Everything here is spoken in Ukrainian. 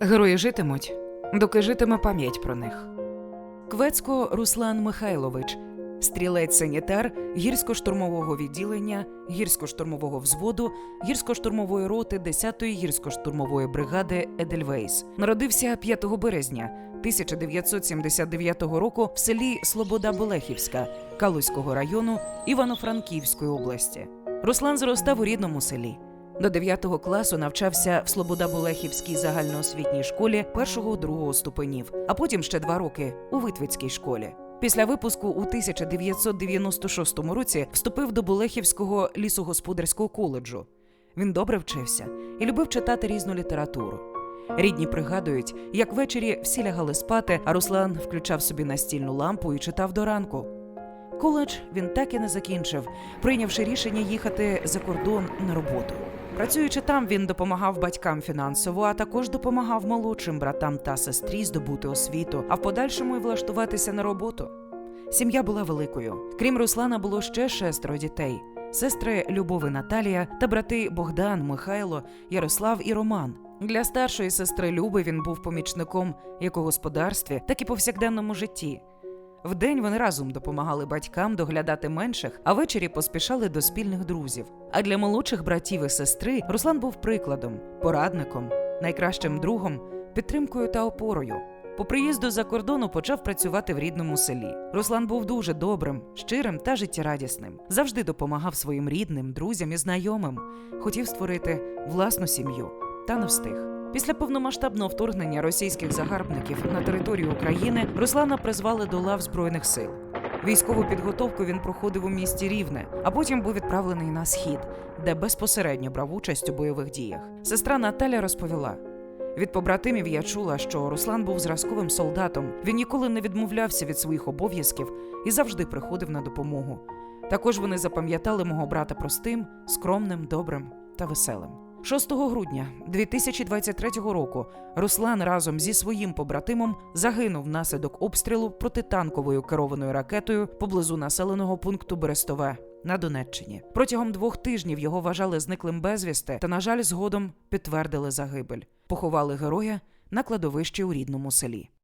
Герої житимуть, доки житиме пам'ять про них. Квецько Руслан Михайлович, стрілець-санітар гірсько-штурмового відділення, гірсько-штурмового взводу, гірсько-штурмової роти 10-ї гірсько-штурмової бригади Едельвейс. Народився 5 березня 1979 року в селі Слобода Болехівська Калузького району Івано-Франківської області. Руслан зростав у рідному селі. До 9 класу навчався в Слобода-Болехівській загальноосвітній школі першого-другого ступенів, а потім ще два роки у Витвицькій школі. Після випуску у 1996 році вступив до Болехівського лісогосподарського коледжу. Він добре вчився і любив читати різну літературу. Рідні пригадують, як ввечері всі лягали спати, а Руслан включав собі настільну лампу і читав до ранку. Коледж він так і не закінчив, прийнявши рішення їхати за кордон на роботу. Працюючи там, він допомагав батькам фінансово, а також допомагав молодшим братам та сестрі здобути освіту, а в подальшому й влаштуватися на роботу. Сім'я була великою. Крім Руслана, було ще шестеро дітей: сестри Любов і Наталія та брати Богдан, Михайло, Ярослав і Роман. Для старшої сестри Люби він був помічником як у господарстві, так і повсякденному житті. Вдень вони разом допомагали батькам доглядати менших, а ввечері поспішали до спільних друзів. А для молодших братів і сестри Руслан був прикладом, порадником, найкращим другом, підтримкою та опорою. По приїзду за кордону почав працювати в рідному селі. Руслан був дуже добрим, щирим та життєрадісним. Завжди допомагав своїм рідним, друзям і знайомим. Хотів створити власну сім'ю та не встиг. Після повномасштабного вторгнення російських загарбників на територію України Руслана призвали до лав збройних сил. Військову підготовку він проходив у місті Рівне, а потім був відправлений на схід, де безпосередньо брав участь у бойових діях. Сестра Наталя розповіла: від побратимів я чула, що Руслан був зразковим солдатом. Він ніколи не відмовлявся від своїх обов'язків і завжди приходив на допомогу. Також вони запам'ятали мого брата простим, скромним, добрим та веселим. 6 грудня 2023 року Руслан разом зі своїм побратимом загинув внаслідок обстрілу протитанковою керованою ракетою поблизу населеного пункту Берестове на Донеччині. Протягом двох тижнів його вважали зниклим безвісти, та, на жаль, згодом підтвердили загибель. Поховали героя на кладовищі у рідному селі.